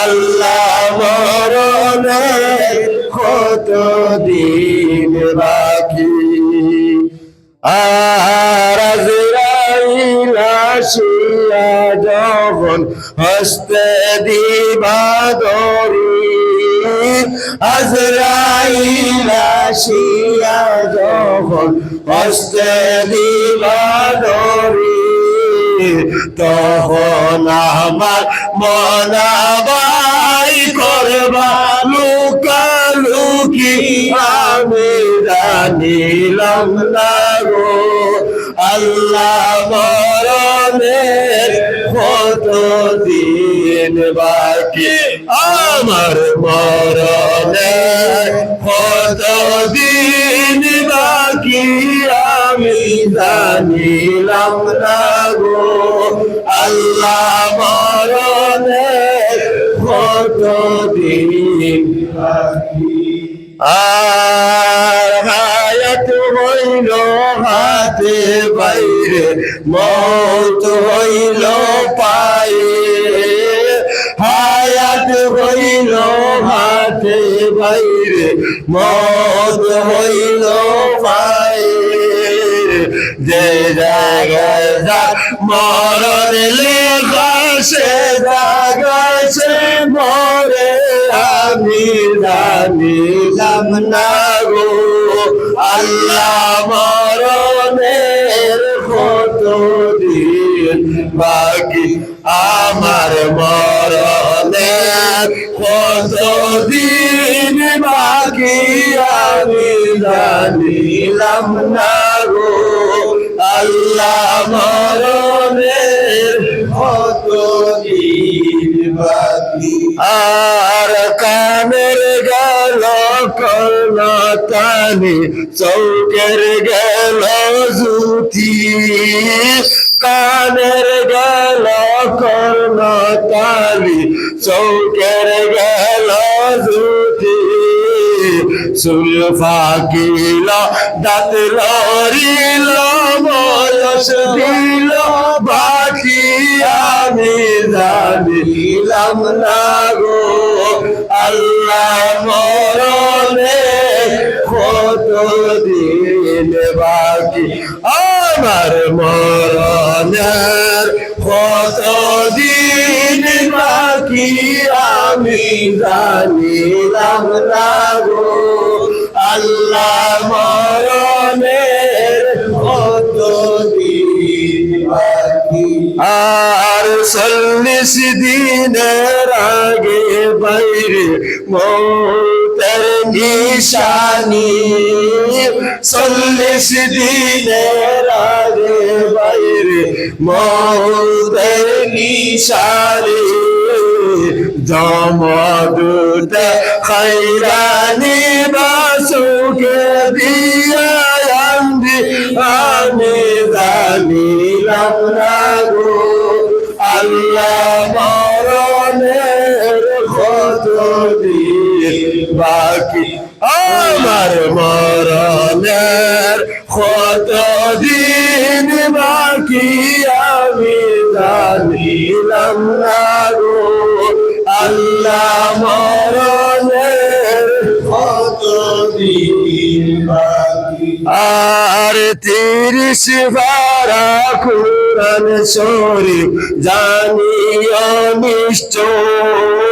আল্লাহ মরণে কত দিন বাকি। আর আজরাইল আসিয়া যখন হস্তে দিবা দরি আজরাইল আসিয়া যখন হস্তে দিবা দরি তখন আমার মনাবাই করবা লুকালুকি আমি জানিলাম না গো আল্লাহ মরণের কত দিন বাকি, আমার মরণের কত দিন বাকি, আমি জানিলাম না আল্লাহ মরণের কত দিন বাকি আর হায়াত হইল হাতে বাইরে মত হইল পায়ে হায়াত হইল হাতে বাইরে মত হইল পায়ে যে জায়গায় মরণ সে জায়গায় মরে, আমি জানিলাম না গো। আল্লাহ মরণের কত দিন বাকি, আমার মরণের কত দিন বাকি, আমি জানিলাম না গো। আল্লাহ মরণের আর কানের গেল কলতানি, চৌকের গেল জুতি। কানের গেল কর্ণতালি চৌকের গেল জুতি। চুল ফাকিল, দাঁত লরিল বয়স দিল, বাকি আমি জানিলাম না। দিন বাকি। আমার মরণের কত দিন বাকি আমি জানিলাম না গো। আল্লাহ মরণের কত দিন বাকি। আর চল্লিশ দিনের আগে বাইরে মৌতের নিশানি চল্লিশ দিনের আগে বাইরে মৌদের নিশানি জমদুতে খৈরানি বাসুকে দিয়া বাকি আমার মরণের কত দিন বাকি আমি জানিলাম না গো আল্লাহ মরণের কত দিন আর তিরিশ বারা কোরআন শরীফ জানিও নিশ্চয়।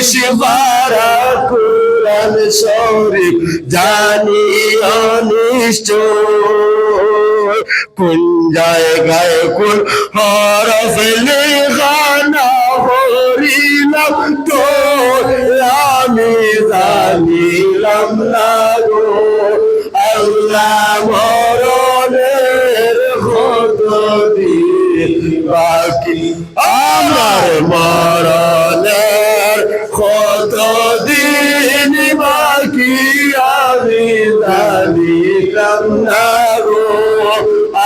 তিরিশ বারা কোরআন শরীফ জানিও নিশ্চয় কোন জায়গায় কোন হরফ লেখানা হরিলাম তো আমি জানিলাম না গো। আল্লাহ মরণের কত দিন বাকি। আমার মরণের